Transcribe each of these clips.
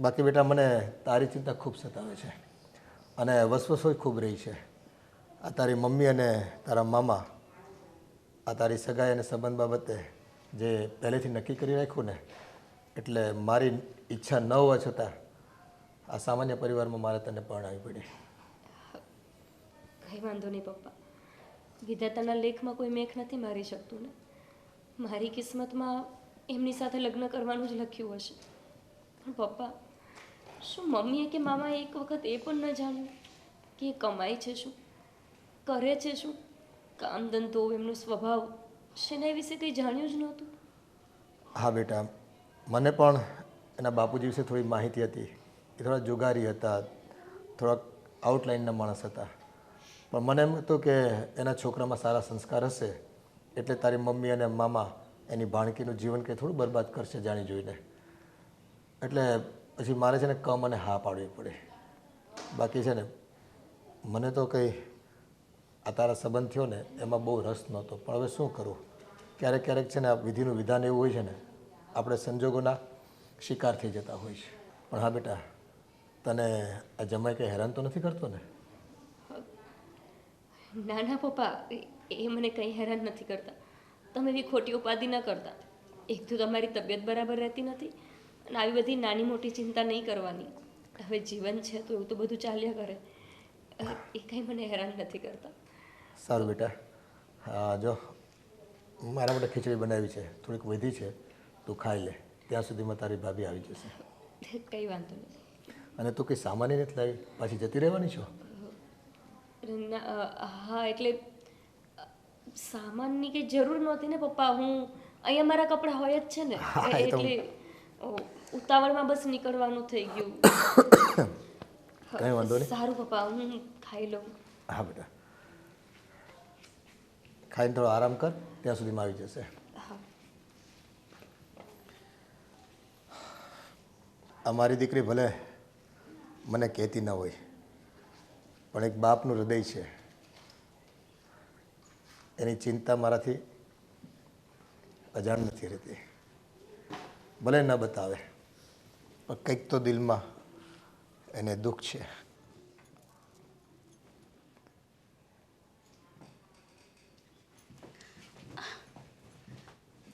બાકી બેટા મને તારી ચિંતા ખૂબ સતાવે છે. અને વસવસોય ખૂબ રહી છે. આ તારી મમ્મી અને તારા મામા, આ તારી સગાઈ અને સંબંધ બાબતે જે પહેલેથી નક્કી કરી રાખ્યું ને, એટલે મારી ઈચ્છા ન હોવા છતાં આ સામાન્ય પરિવારમાં મારે તને પરણાવી પડી. કંઈ વાંધો નહીં પપ્પા. વિધાતાના લેખમાં કોઈ મેખ નથી મારી શકતું ને. મારી કિસ્મતમાં એમની સાથે લગ્ન કરવાનું જ લખ્યું હશે. પણ પપ્પા શું મમ્મીએ કે મામાએ એક વખત એ પણ ન જાણ્યું કે એ કમાય છે શું? કરે છે શું? કામ ધંધો, એમનો સ્વભાવ, શેના વિશે કંઈ જાણ્યું જ નહોતું? હા બેટા, મને પણ એના બાપુજી વિશે થોડી માહિતી હતી. એ થોડા જુગારી હતા, થોડાક આઉટલાઇનના માણસ હતા. પણ મને એમ હતું કે એના છોકરામાં સારા સંસ્કાર હશે, એટલે તારી મમ્મી અને મામા એની ભાણકીનું જીવન કંઈ થોડું બરબાદ કરશે જાણી જોઈને. એટલે પછી મારે છે ને કમ અને હા પાડવી પડે. બાકી છે ને, મને તો કંઈ આ તારા સંબંધ થયો ને, એમાં બહુ રસ નહોતો. પણ હવે શું કરું? ક્યારેક ક્યારેક છે ને આ વિધિનું વિધાન એવું હોય છે ને, આપણે સંજોગોના શિકાર થઈ જતા હોય છે. પણ હા બેટા, તને આ જમાઈ કંઈ હેરાન તો નથી કરતો ને? ના ના પપ્પા, એ મને કંઈ હેરાન નથી કરતા. તમે એવી ખોટી ઉપાધિ ન કરતા. એક તો તમારી તબિયત બરાબર રહેતી નથી અને આવી બધી નાની મોટી ચિંતા નહીં કરવાની. હવે જીવન છે તો એવું તો બધું ચાલ્યા કરે. એ કંઈ મને હેરાન નથી કરતા. સારું બેટા. જો મારા માટે ખીચડી બનાવી છે. થોડીક વધી છે. તું ખાઈ લે. ત્યાં સુધીમાં તારી ભાભી આવી જશે. કંઈ વાંધો નહીં. અને તું કંઈ સામાન્ય નથી લાવી? પાછી જતી રહેવાની છો? હા એટલે સામાનની કંઈ જરૂર નહોતી ને પપ્પા. હું અહીંયા મારા કપડાં હોય જ છે ને. એટલે ઉતાવળમાં બસ નીકળવાનું થઈ ગયું. કંઈ વાંધો નહીં. સારું પપ્પા હું ખાઈ લઉં. હા બેટા. ખાઈને થોડો આરામ કર ત્યાં સુધીમાં આવી જશે. અમારી દીકરી ભલે મને કહેતી ન હોય પણ એક બાપનું હૃદય છે. એની ચિંતા મારાથી અજાણ નથી રહેતી. ભલે ન બતાવે. પણ કંઈક તો દિલમાં એને દુઃખ છે.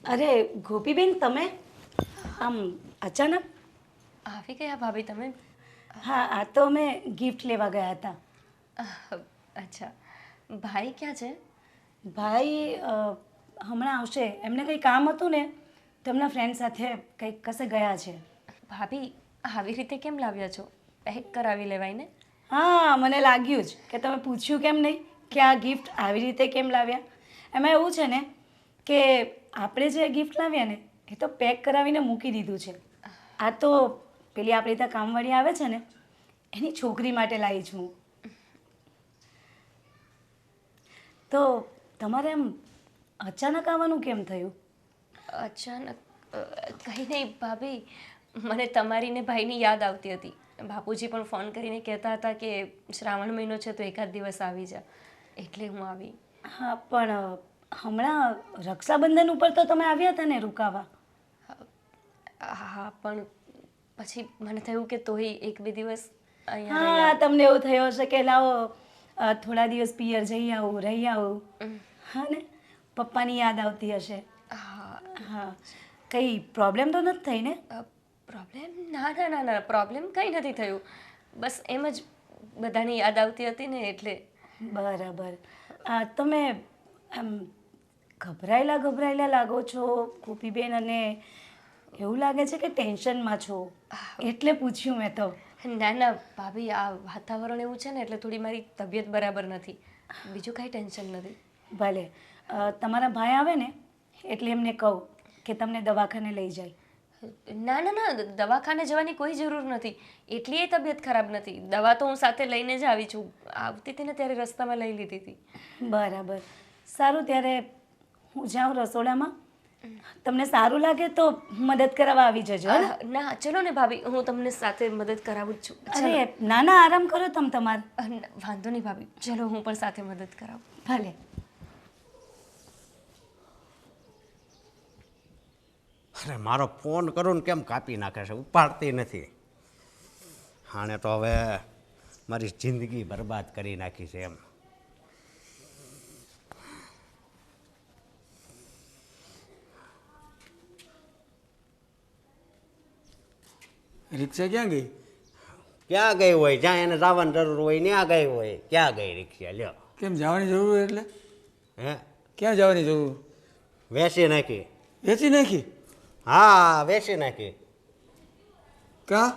અરે ગોપીબેન તમે? આમ અચાનક? આવી ગયા ભાભી તમે? હા આ તો અમે ગિફ્ટ લેવા ગયા હતા. અચ્છા. ભાઈ ક્યાં છે? ભાઈ હમણાં આવશે. એમને કંઈ કામ હતું ને? તેમના ફ્રેન્ડ સાથે કંઈક કશે ગયા છે. ભાભી આવી રીતે કેમ લાવ્યા છો? પેક કરાવી લેવાય ને? હા મને લાગ્યું જ કે તમે પૂછ્યું કેમ નહીં કે આ ગિફ્ટ આવી રીતે કેમ લાવ્યા? એમાં એવું છે ને કે આપણે જે ગિફ્ટ લાવ્યા ને એ તો પેક કરાવીને મૂકી દીધું છે. આ તો પેલી આપણી ત્યાં કામવાળી આવે છે ને એની છોકરી માટે લાવી છું હું. તો તમારે એમ અચાનક આવવાનું કેમ થયું? અચાનક કંઈ નહીં ભાભી મને તમારી ને ભાઈની યાદ આવતી હતી. બાપુજી પણ ફોન કરીને કહેતા હતા કે શ્રાવણ મહિનો છે તો એકાદ દિવસ આવી જા. એટલે હું આવી. હા પણ હમણાં રક્ષાબંધન ઉપર તો તમે આવ્યા હતા ને રોકાવા? હા પણ પછી મને થયું કે તોય એક બે દિવસ અહીંયા હા તમને એવું થયો હશે કે લાવો થોડા દિવસ પિયર જઈ આવું રહી આવું. હા ને? પપ્પાની યાદ આવતી હશે. હા. હા. કંઈ પ્રોબ્લેમ તો નથી થઈ ને? પ્રોબ્લેમ ના ના ના ના પ્રોબ્લેમ કંઈ નથી થયું. બસ એમ જ બધાની યાદ આવતી હતી ને એટલે. બરાબર. આ તમે આમ ગભરાયેલા ગભરાયેલા લાગો છો ગોપીબેન અને એવું લાગે છે કે ટેન્શનમાં છો? એટલે પૂછ્યું મેં તો. ના ના ભાભી આ વાતાવરણ એવું છે ને એટલે થોડી મારી તબિયત બરાબર નથી. બીજું કાંઈ ટેન્શન નથી. ભલે. તમારા ભાઈ આવે ને એટલે એમને કહું કે તમને દવાખાને લઈ જાય. ના ના ના દવાખાને જવાની કોઈ જરૂર નથી. એટલી એ તબિયત ખરાબ નથી. દવા તો હું સાથે લઈને જ આવી છું. આવતી હતી ને ત્યારે રસ્તામાં લઈ લીધી હતી. બરાબર. સારું ત્યારે હું જાઉં રસોડામાં. તમને સારું લાગે તો મદદ કરાવવા આવી જજો ના ચલો ને ભાભી હું તમને સાથે મદદ કરાવું જ છું. અરે ના ના આરામ કરો તમે તમાર. વાંધો નહીં ભાભી. ચલો હું પણ સાથે મદદ કરાવું. ભલે. અરે મારો ફોન કરું ને કેમ કાપી નાખે છે? ઉપાડતી નથી. હાણે તો હવે મારી જિંદગી બરબાદ કરી નાખી છે એમ. રિક્ષા ક્યાં ગઈ? ક્યાં ગઈ હોય? જ્યાં એને જવાની જરૂર હોય ત્યાં ગઈ હોય? ક્યાં ગઈ રિક્ષા? લ્યો. કેમ જવાની જરૂર એટલે? હે? ક્યાં જવાની જરૂર? વેચી નાખી. વેચી નાખી? હા વેચી નાખી. કા?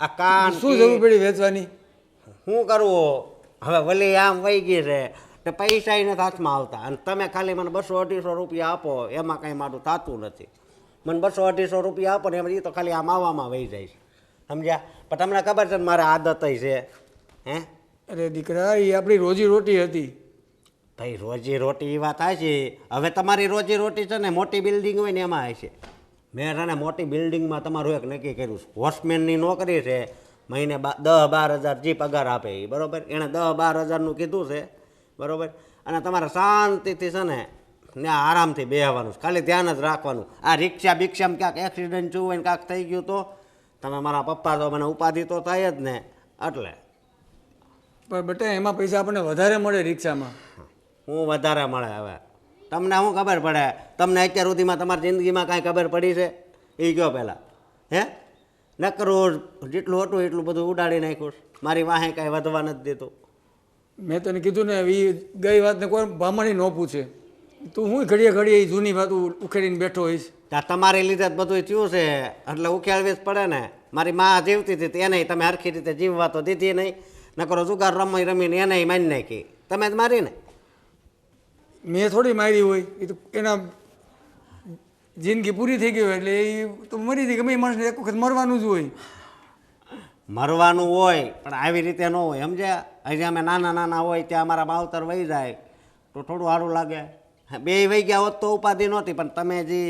આ કાન શું જરૂર પડી વેચવાની? શું કરવું હવે વલી આમ વહી ગઈ છે ને પૈસા નથી હાથમાં આવતા. અને તમે ખાલી મને બસો અઢીસો રૂપિયા આપો એમાં કાંઈ મારું થતું નથી. મને બસો અઢીસો રૂપિયા આપો ને એમ એ તો ખાલી આમ આવવામાં વહી જાય છે. સમજ્યા? પણ તમને ખબર છે ને મારે આદત છે. હે? અરે દીકરા એ આપણી રોજી રોટી હતી. ભાઈ, રોજી રોટી એ વાત છે હવે તમારી રોજી રોટી છે ને, મોટી બિલ્ડિંગ હોય ને એમાં હશે મેં ને, મોટી બિલ્ડિંગમાં તમારું એક નક્કી કર્યું છે. વોચમેનની નોકરી છે. મહિને બા દસ બાર હજાર જે પગાર આપે એ બરાબર? એણે દસ બાર હજારનું કીધું છે, બરાબર? અને તમારે શાંતિથી છે ને ને આરામથી બેહવાનું ખાલી ધ્યાન જ રાખવાનું. આ રિક્ષા બિક્ષામાં ક્યાંક એક્સિડન્ટ જોવું હોય ને કાંક થઈ ગયું તો, તમે મારા પપ્પા તો મને ઉપાધિ તો થાય જ ને, એટલે. પણ બટે, એમાં પૈસા આપણને વધારે મળે રિક્ષામાં. હું વધારે મળે હવે. તમને શું ખબર પડે? તમને અત્યાર સુધીમાં તમારી જિંદગીમાં કાંઈ ખબર પડી છે? એ ગયો પહેલાં? હે? નકરું જેટલું હતું એટલું બધું ઉડાડી નાખ્યું મારી વાહે કાંઈ વધવા નથી દેતો. મેં તને કીધું ને એ ગઈ વાતને કોઈ ભામણી ન પૂછે. તું હું ઘડીએ ઘડીએ એ જૂની વાત ઉખેડીને બેઠો હોઈશ? તમારે તમારી લીધે જ બધું થયું છે. એટલે ઉખેડવી જ પડે ને. મારી મા જીવતી હતી તેને તમે હરખી રીતે જીવવા તો દીધી નહીં. નકરો જુગાર રમી રમીને એને માની નાખી. તમે જ મારી ને મેં થોડી મારી હોય એ તો એના જિંદગી પૂરી થઈ ગઈ હોય એટલે એ તો મરી જાય ગમે એ માણસને એક વખત મરવાનું જ હોય. મરવાનું હોય પણ આવી રીતે ન હોય. સમજ્યા? હજી અમે નાના નાના હોય ત્યાં અમારા માવતર વહી જાય તો થોડું સારું લાગે. બે વહી ગયા હોત તો ઉપાધિ નહોતી પણ તમે જે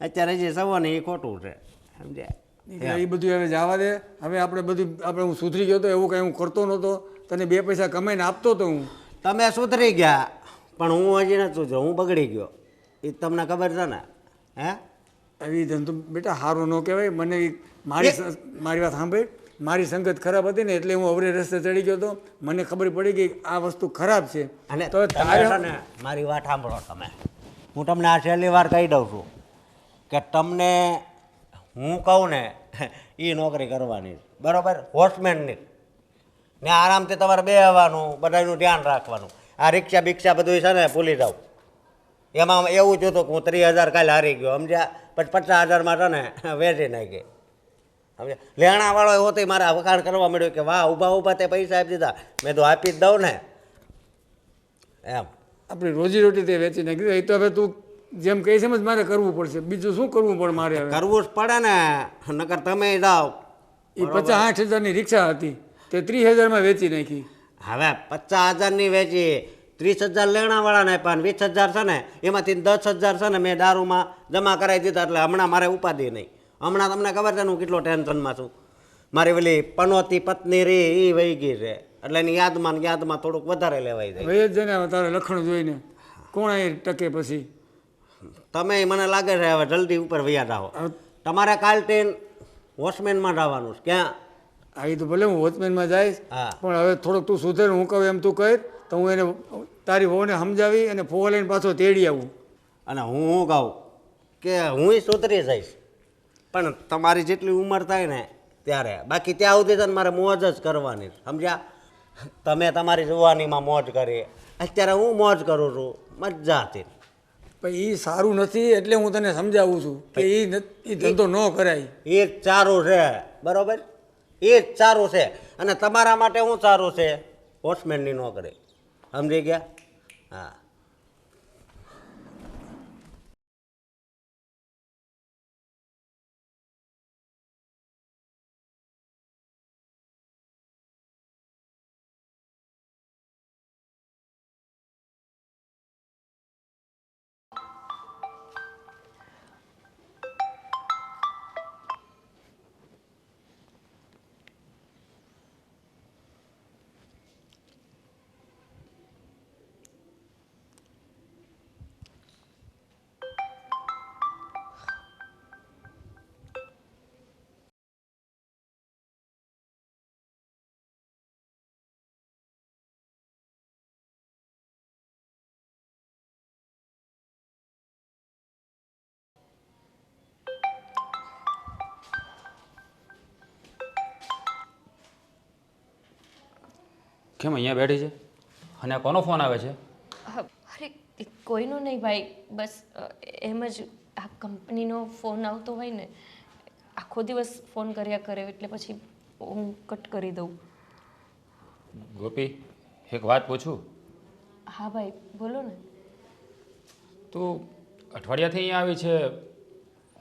અત્યારે જે સવો ને એ ખોટું છે. સમજ્યા? એ બધું હવે જવા દે. હવે આપણે બધું આપણે હું સુધરી ગયો તો એવું કંઈ હું કરતો નહોતો. તને બે પૈસા કમાઈને આપતો હતો હું. તમે સુધરી ગયા. પણ હું હજી નથી જો હું બગડી ગયો. એ તમને ખબર છે ને? હે? આવી ધંધો બેટા સારું ન કહેવાય. મને મારી મારી વાત સાંભળી. મારી સંગત ખરાબ હતી ને એટલે હું અવરે રસ્તે ચડી ગયો હતો. મને ખબર પડી ગઈ આ વસ્તુ ખરાબ છે. અને તો મારી વાત સાંભળો તમે. હું તમને આ છેલ્લી વાર કહી દઉં છું કે તમને હું કહું ને એ નોકરી કરવાની બરાબર? વોચમેનની ને આરામથી તમારે બેહવાનું બધાનું ધ્યાન રાખવાનું. આ રિક્ષા બિક્ષા બધું છે ને ભૂલી જાઉં. એમાં એવું જોતો કે હું ત્રીસ હજાર કાલે હારી ગયો. સમજ્યા? પછી પચાસ હજારમાં છે ને વેચી નાખી. સમજ્યા? લેણાવાળો એવો તો મારા વખાણ કરવા મળ્યો કે વાહ ઊભા ઊભા તે પૈસા આપી દીધા. મેં તો આપી જ દઉં ને. એમ. આપણી રોજી રોટી તે વેચી નાખી એ તો હવે તું જેમ કહે છે એમ જ મારે કરવું પડશે. બીજું શું કરવું પડે મારે કરવું જ પડે ને. નકર તમે જાઓ. એ પચાસ આઠ હજારની રિક્ષા હતી. તે ત્રીસ હજારમાં વેચી નાખી. હવે પચાસ હજારની વેચી ત્રીસ હજાર લેણાવાળાને પણ વીસ હજાર છે ને એમાંથી દસ હજાર છે ને મેં દારૂમાં જમા કરાવી દીધા એટલે હમણાં મારે ઉપાધિ નહીં. હમણાં તમને ખબર છે ને હું કેટલો ટેન્શનમાં છું? મારી પેલી પનોતી પત્ની રે એ વહી ગઈ છે. એટલે એની યાદમાં યાદમાં થોડુંક વધારે લેવાઈ જાય. હવે જ ને તારે લખણ જોઈને. કોણ એ ટકે પછી? તમે મને લાગે છે હવે જલ્દી ઉપર વૈયા જાઓ. તમારે કાલ ટ્રેન વોચમેનમાં જવાનું છે. ક્યાં? આ ઈ તો ભલે હું વોચમેનમાં જઈશ હા. પણ હવે થોડોક તું સુધર હું કહું એમ તું કહીશ તો હું એને તારી વહુને સમજાવી અને ફોવા લઈને પાછો તેડી આવું. અને હું શું કહું? કે હું સુધરી જઈશ. પણ તમારી જેટલી ઉંમર થાય ને ત્યારે બાકી ત્યાં સુધી તો મારે મોજ જ કરવાની સમજ્યા? તમે તમારી જુવાનીમાં મોજ કરી અત્યારે હું મોજ કરું છું મજાથી પણ એ સારું નથી એટલે હું તને સમજાવું છું કે એ ધંધો ન કરાય. એ સારું છે બરોબર? એ જ સારું છે. અને તમારા માટે શું સારું છે. વોચમેનની નોકરી સમજી ગયા? હા. કેમ અહીંયા બેઠી છે? અને આ કોનો ફોન આવે છે? હા, અરે કોઈનો નહીં ભાઈ. બસ એમ જ આ કંપનીનો ફોન આવતો હોય ને આખો દિવસ ફોન કર્યા કરે એટલે પછી હું કટ કરી દઉં. ગોપી એક વાત પૂછું? હા ભાઈ બોલો ને. તું અઠવાડિયાથી અહીંયા આવી છે.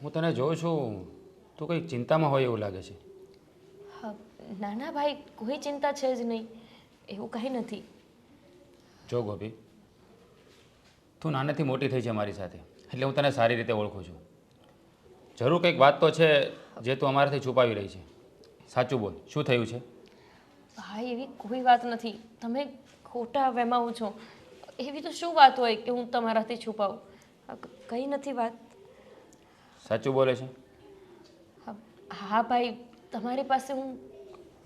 હું તને જોઉં છું. તું કંઈક ચિંતામાં હોય એવું લાગે છે. હા ના ના ભાઈ કોઈ ચિંતા છે જ નહીં. એવું કંઈ નથી. જો ગોપી તું નાનેથી મોટી થઈ છે મારી સાથે એટલે હું તને સારી રીતે ઓળખું છું. જરૂર કંઈક વાત તો છે જે તું અમારાથી છુપાવી રહી છે. સાચું બોલ શું થયું છે? ભાઈ એવી કોઈ વાત નથી. તમે ખોટા વહેમાઓ છો. એવી તો શું વાત હોય કે હું તમારાથી છુપાવું? કંઈ નથી વાત. સાચું બોલે છે? હા હા ભાઈ તમારી પાસે હું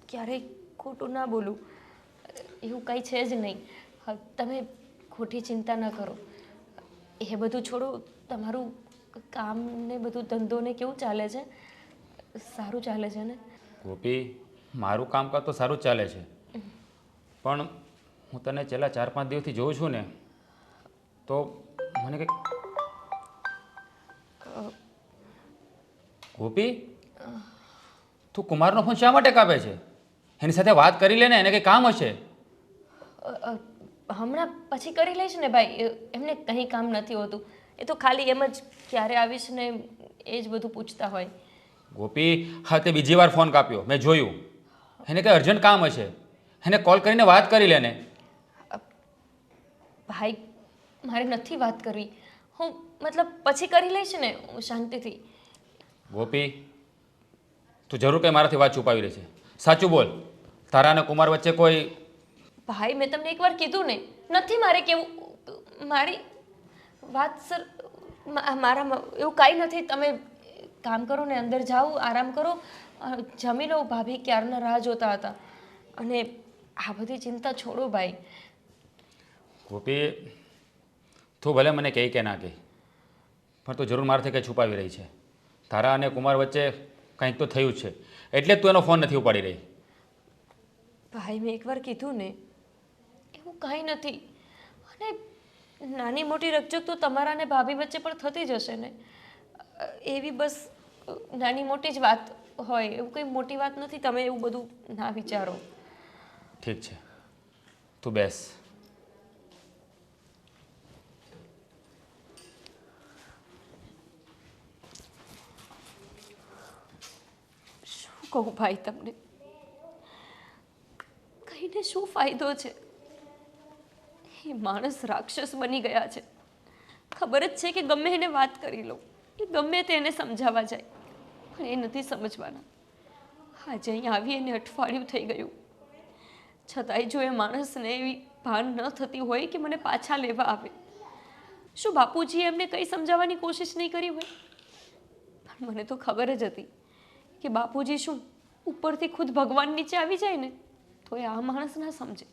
ક્યારેય ખોટું ના બોલું. એવું કંઈ છે જ નહીં. તમે ખોટી ચિંતા ન કરો. એ બધું છોડો. તમારું કામ ને બધું ધંધો ને કેવું ચાલે છે? સારું ચાલે છે ને? ગોપી મારું કામકાજ તો સારું ચાલે છે. પણ હું તને છેલ્લા ચાર પાંચ દિવસથી જોઉં છું ને તો મને કંઈક ગોપી તું કુમારનો ફોન શા માટે કાપે છે? એની સાથે વાત કરી લે ને એને કંઈ કામ હશે? હમણાં પછી કરી લઈશ ને ભાઈ. એમને કંઈ કામ નથી હોતું. એ તો ખાલી એમ જ ક્યારે આવીશ ને એ જ બધું પૂછતા હોય. ગોપી હા તે બીજી વાર ફોન કાપ્યો. મેં જોયું. એને કંઈ અર્જન્ટ કામ હશે? એને કોલ કરીને વાત કરી લેને. ભાઈ મારે નથી વાત કરવી. હું મતલબ પછી કરી લઈશ ને હું શાંતિથી. ગોપી તું જરૂર કંઈ મારાથી વાત છુપાવી રહી છે સાચું બોલ. તારા અને કુમાર વચ્ચે કોઈ ભાઈ મેં તમને એકવાર કીધું ને નથી મારે કેવું મારી વાત સર મારા એવું કાંઈ નથી. તમે કામ કરો ને અંદર જાઓ આરામ કરો. જમી લો ભાભી ક્યારના રાહ જોતા હતા. અને આ બધી ચિંતા છોડો ભાઈ. ગોપી તું ભલે મને કહે કે ના કહે પણ તું જરૂર મારાથી કંઈ છુપાવી રહી છે. તારા અને કુમાર વચ્ચે કંઈક તો થયું છે. એટલે જ તું એનો ફોન નથી ઉપાડી રહી. ભાઈ મેં એકવાર કીધું ને કાંઈ નથી. અને નાની મોટી રકજક તો તમારા અને ભાભી વચ્ચે પણ થતી જ હશે ને. એવી બસ નાની મોટી જ વાત હોય એવું કંઈ મોટી વાત નથી તમે એવું બધું ના વિચારો. ઠીક છે. તું બેસ. શું કહું ભાઈ તમને? કહીને શું ફાયદો છે? એ માણસ રાક્ષસ બની ગયા છે. ખબર જ છે કે ગમે એને વાત કરી લો કે ગમે તેને સમજાવવા જાય, પણ એ નથી સમજવાના. આજે અહીં આવી એને અઠવાડિયું થઈ ગયું. છતાંય જો એ માણસને એવી ભાન ન થતી હોય કે મને પાછા લેવા આવે, શું બાપુજીએ એમને કંઈ સમજાવવાની કોશિશ નહીં કરી હોય? પણ મને તો ખબર જ હતી કે બાપુજી શું ઉપરથી ખુદ ભગવાન નીચે આવી જાય ને, તો એ આ માણસ ના સમજે.